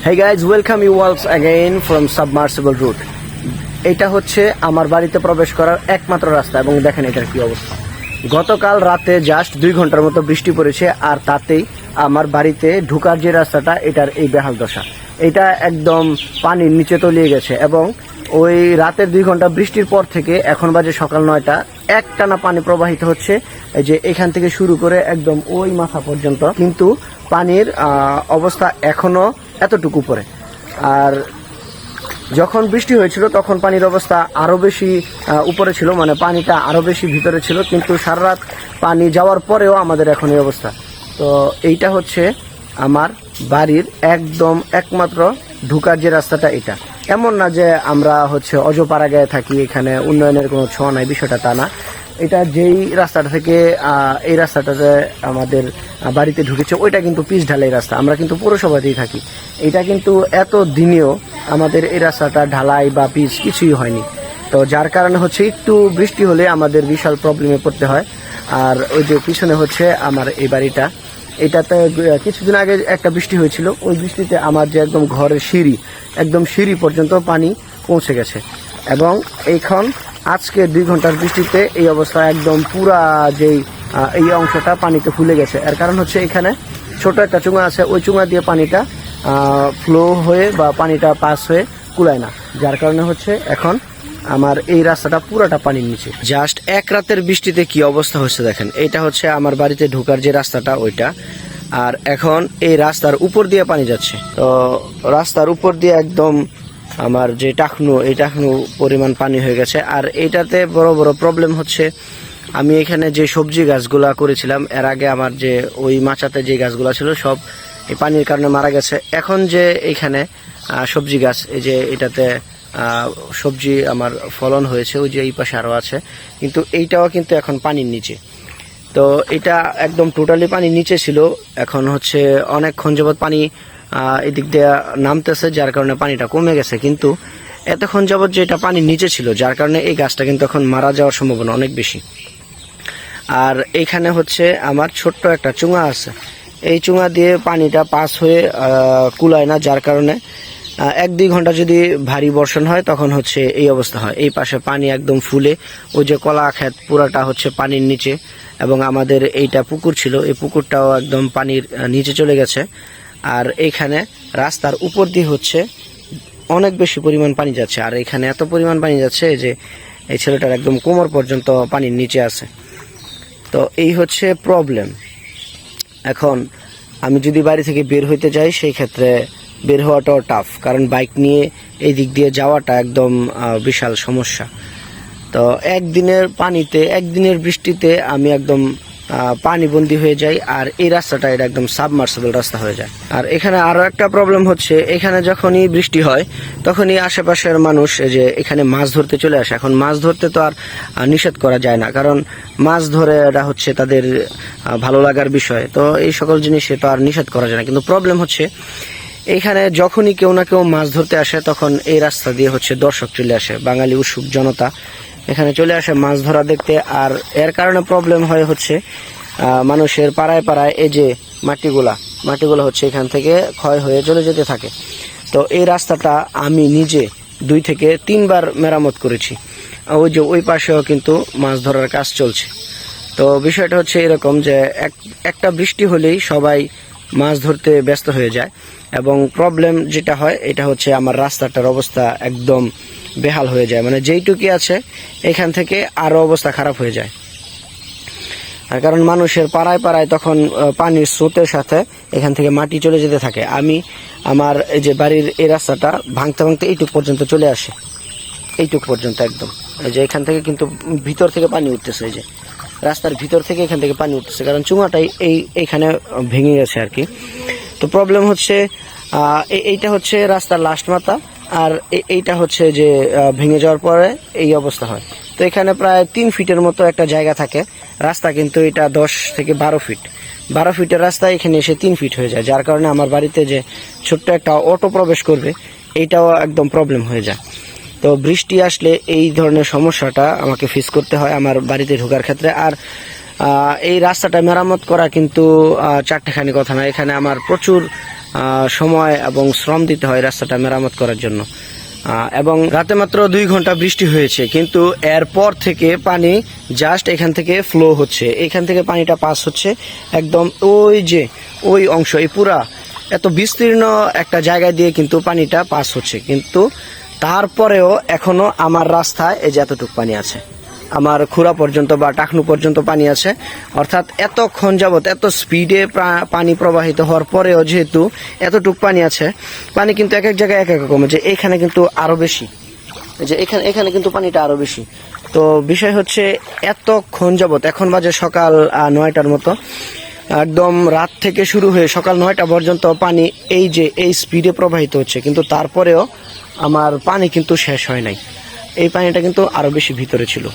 Hey guys, welcome you once again from Submersible Route. এটা হচ্ছে আমার বাড়িতে প্রবেশ করার একমাত্র রাস্তা এবং দেখেন এটার কি অবস্থা। গতকাল রাতে জাস্ট দুই ঘণ্টার মতো বৃষ্টি পড়েছে আর তাতেই আমার বাড়িতে ঢুকার যে রাস্তাটা এটার এই বেহাল দশা। এটা একদম পানির নিচে তলিয়ে গেছে এবং ওই রাতের দুই ঘণ্টা বৃষ্টির পর থেকে এখন বাজে সকাল নয়টা একটানা পানি প্রবাহিত হচ্ছে। যে এখান থেকে শুরু করে একদম ওই মাথা পর্যন্ত। কিন্তু পানির অবস্থা এখনও এতটুকু পরে আর যখন বৃষ্টি হয়েছিল, তখন পানির অবস্থা আরও বেশি উপরে ছিল মানে পানিটা আরও বেশি ভিতরে ছিল, কিন্তু সারা রাত পানি যাওয়ার পরেও আমাদের এখন এই অবস্থা। তো এইটা হচ্ছে আমার বাড়ির একদম একমাত্র ঢুকার যে রাস্তাটা এটা। এমন না যে আমরা হচ্ছে অজপাড়া গায়ে থাকি, এখানে উন্নয়নের কোনো ছোঁয়া নাই, বিষয়টা তা না। এটা যেই রাস্তাটা থেকে এই রাস্তাটাতে আমাদের বাড়িতে ঢুকেছে, ওইটা কিন্তু পিচ ঢালাই রাস্তা। আমরা কিন্তু পৌরসভাতেই থাকি। এটা কিন্তু এত দিনেও আমাদের এই রাস্তাটা ঢালাই বা পিচ কিছুই হয়নি। তো যার কারণে হচ্ছে একটু বৃষ্টি হলে আমাদের বিশাল প্রবলেমে পড়তে হয়। আর ওই যে পিছনে হচ্ছে আমার এই বাড়িটা। এটাতে কিছুদিন আগে একটা বৃষ্টি হয়েছিল। ওই বৃষ্টিতে আমার যে একদম ঘরের সিঁড়ি, একদম সিঁড়ি পর্যন্ত পানি পৌঁছে গেছে। এবং এইখন আজকে দুই ঘণ্টার বৃষ্টিতে এই অবস্থা একদম পুরা যেই এই অংশটা পানিতে ফুলে গেছে। এর কারণ হচ্ছে এখানে ছোট একটা চুঙা আছে ওই চুঙা দিয়ে পানিটা ফ্লো হয়ে বা পানিটা পাস হয়ে কুলায় না। যার কারণে হচ্ছে এখন আমার এই রাস্তাটা পুরাটা পানির নিচে। জাস্ট এক রাতের বৃষ্টিতে কি অবস্থা হচ্ছে দেখেন। এটা হচ্ছে আমার বাড়িতে ঢোকার যে রাস্তাটা ওইটা। আর এখন এই রাস্তার উপর দিয়ে পানি যাচ্ছে। তো রাস্তার উপর দিয়ে একদম আমার যে টাকনু, এই টাকনু পরিমাণ পানি হয়ে গেছে। আর এইটাতে বড় বড় প্রবলেম হচ্ছে, আমি এখানে যে সবজি গাছগুলা করেছিলাম, এর আগে আমার যে ওই মাচাতে যে গাছগুলা ছিল, সব এই পানির কারণে মারা গেছে। এখন যে এখানে সবজি গাছ, এই যে এটাতে সবজি আমার ফলন হয়েছে, ওই যে এই পাশে আরও আছে, কিন্তু এইটাও কিন্তু এখন পানির নিচে। তো এটা একদম টোটালি পানি নিচে ছিল, এখন হচ্ছে অনেকক্ষণ যাবৎ পানি এদিক দিয়ে নামতেছে, যার কারণে পানিটা কমে গেছে। কিন্তু এতক্ষণ যাবৎ যে এটা পানির নিচে ছিল, যার কারণে এই গাছটা কিন্তু এখন মারা যাওয়ার সম্ভাবনা অনেক বেশি। আর এইখানে হচ্ছে আমার ছোট্ট একটা চুঙা আছে। এই চুঙা দিয়ে পানিটা পাস হয়ে কুলায় না, যার কারণে এক দুই ঘণ্টা যদি ভারী বর্ষণ হয়, তখন হচ্ছে এই অবস্থা হয়। এই পাশে পানি একদম ফুলে, ওই যে কলা ক্ষেত, পুরাটা হচ্ছে পানির নিচে। এবং আমাদের এইটা পুকুর ছিল, এই পুকুরটাও একদম পানির নিচে চলে গেছে। আর এইখানে রাস্তার উপর দিয়ে হচ্ছে অনেক বেশি পরিমাণ পানি যাচ্ছে। আর এখানে এত পরিমাণ পানি যাচ্ছে যে এই ছেলেটার একদম কোমর পর্যন্ত পানির নিচে আছে। তো এই হচ্ছে প্রবলেম এখন আমি যদি বাড়ি থেকে বের হইতে যাই সেই ক্ষেত্রে বের হওয়াটাও টাফ কারণ বাইক নিয়ে এই দিক দিয়ে যাওয়াটা একদম বিশাল সমস্যা। তো একদিনের পানিতে, একদিনের বৃষ্টিতে আমি একদম পানিবন্দি হয়ে যায় আর এই রাস্তাটা এটা একদম সাবমার্সেবল রাস্তা হয়ে যায়। আর এখানে আরও একটা প্রবলেম হচ্ছে, এখানে যখনই বৃষ্টি হয়, তখনই আশেপাশের মানুষ যে এখানে মাছ ধরতে চলে আসে। এখন মাছ ধরতে তো আর নিষেধ করা যায় না, কারণ মাছ ধরে এটা হচ্ছে তাদের ভালো লাগার বিষয়। তো এই সকল জিনিসে তো আর নিষেধ করা যায় না। কিন্তু প্রবলেম হচ্ছে, এখানে যখনই কেউ না কেউ মাছ ধরতে আসে, তখন এই রাস্তা দিয়ে হচ্ছে দর্শক চলে আসে। বাঙালি উৎসুক জনতা। এখানে চলে আসে মাছ ধরা দেখতে, আর এর কারণে প্রবলেম হয় হচ্ছে মানুষের পাড়ায় পাড়ায় এই যে মাটিগুলা, মাটিগুলো হচ্ছে এখান থেকে ক্ষয় হয়ে চলে যেতে থাকে। তো এই রাস্তাটা আমি নিজে দুই থেকে তিনবার মেরামত করেছি। ওই যে ওই পাশেও কিন্তু মাছ ধরার কাজ চলছে। তো বিষয়টা হচ্ছে এরকম যে এক, একটা বৃষ্টি হলেই সবাই মাছ ধরতে ব্যস্ত হয়ে যায়। এবং প্রবলেম যেটা হয়, এটা হচ্ছে আমার রাস্তাটার অবস্থা একদম বেহাল হয়ে যায়। মানে যেইটুকি আছে, এখান থেকে আরও অবস্থা খারাপ হয়ে যায়। আর কারণ মানুষের পাড়ায় পাড়ায় তখন পানির স্রোতের সাথে এখান থেকে মাটি চলে যেতে থাকে। আমি আমার এই যে বাড়ির এই রাস্তাটা ভাঙতে ভাঙতে এইটুক পর্যন্ত চলে আসে। এইটুক পর্যন্ত একদম। এই যে এখান থেকে কিন্তু ভিতর থেকে পানি উঠতেছে এই যে। রাস্তার ভিতর থেকে এখান থেকে পানি উঠতেছে, কারণ চুঙাটাই এই, এইখানে ভেঙে গেছে আর কি। তো প্রবলেম হচ্ছে এইটা হচ্ছে রাস্তার লাস্ট মাথা, আর এইটা হচ্ছে যে ভেঙে যাওয়ার পরে এই অবস্থা হয়। তো এখানে প্রায় তিন ফিটের মতো একটা জায়গা থাকে, রাস্তা কিন্তু এটা দশ থেকে বারো ফিট। বারো ফিটের রাস্তা এখানে এসে তিন ফিট হয়ে যায়, যার কারণে আমার বাড়িতে যে ছোট্ট একটা অটো প্রবেশ করবে এইটাও একদম প্রবলেম হয়ে যায়। তো বৃষ্টি আসলে এই ধরনের সমস্যাটা আমাকে ফেস করতে হয় আমার বাড়িতে ঢোকার ক্ষেত্রে। আর এই রাস্তাটা মেরামত করা কিন্তু চারটেখানি কথা না। এখানে আমার প্রচুর সময় এবং শ্রম দিতে হয় রাস্তাটা মেরামত করার জন্য। এবং রাতে মাত্র দুই ঘণ্টা বৃষ্টি হয়েছে, কিন্তু এরপর থেকে পানি জাস্ট এখান থেকে ফ্লো হচ্ছে। এখান থেকে পানিটা পাস হচ্ছে একদম ওই যে, ওই অংশ, এই পুরা, এত বিস্তীর্ণ একটা জায়গা দিয়ে কিন্তু পানিটা পাস হচ্ছে। কিন্তু তারপরেও এখনও আমার রাস্তায় এই যে এতটুকু পানি আছে, আমার খুরা পর্যন্ত বা টাকনু পর্যন্ত পানি আছে, অর্থাৎ এতক্ষণ যাবৎ এত স্পিডে পানি প্রবাহিত হওয়ার পরেও যেহেতু এতটুক পানি আছে, পানি কিন্তু এক এক জায়গায় এক এক রকম, যে এখানে কিন্তু আরও বেশি যে এখানে এখানে কিন্তু পানিটা আরও বেশি। তো বিষয় হচ্ছে এতক্ষণ যাবৎ, এখন বাজে সকাল নয়টার মতো, একদম রাত থেকে শুরু হয়ে সকাল নয়টা পর্যন্ত পানি এই যে এই স্পিডে প্রবাহিত হচ্ছে, কিন্তু তারপরেও আমার পানি কিন্তু শেষ হয় নাই। এই পানিটা কিন্তু আরও বেশি ভিতরে ছিল।